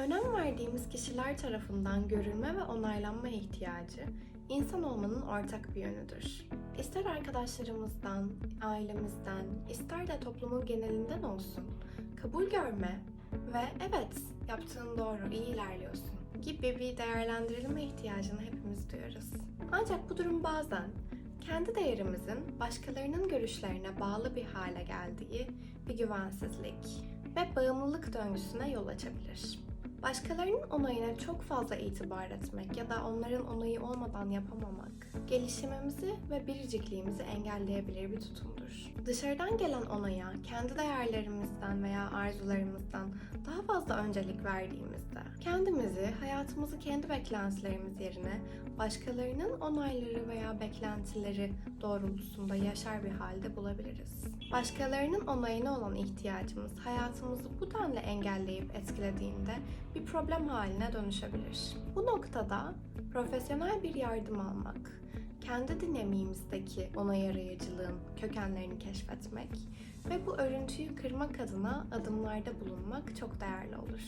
Önem verdiğimiz kişiler tarafından görülme ve onaylanma ihtiyacı insan olmanın ortak bir yönüdür. İster arkadaşlarımızdan, ailemizden, ister de toplumun genelinden olsun, kabul görme ve evet yaptığın doğru, iyi ilerliyorsun gibi bir değerlendirilme ihtiyacını hepimiz duyarız. Ancak bu durum bazen kendi değerimizin başkalarının görüşlerine bağlı bir hale geldiği bir güvensizlik ve bağımlılık döngüsüne yol açabilir. Başkalarının onayına çok fazla itibar etmek ya da onların onayı olmadan yapamamak, gelişimimizi ve biricikliğimizi engelleyebilir bir tutumdur. Dışarıdan gelen onaya kendi değerlerimizden veya arzularımızdan daha fazla öncelik verdiğimizde, kendimizi, hayatımızı kendi beklentilerimiz yerine başkalarının onayları veya beklentileri doğrultusunda yaşar bir halde bulabiliriz. Başkalarının onayına olan ihtiyacımız hayatımızı bu denli engelleyip etkilediğinde bir problem haline dönüşebilir. Bu noktada profesyonel bir yardım almak, kendi dinamiğimizdeki onay arayıcılığın kökenlerini keşfetmek ve bu örüntüyü kırmak adına adımlarda bulunmak çok değerli olur.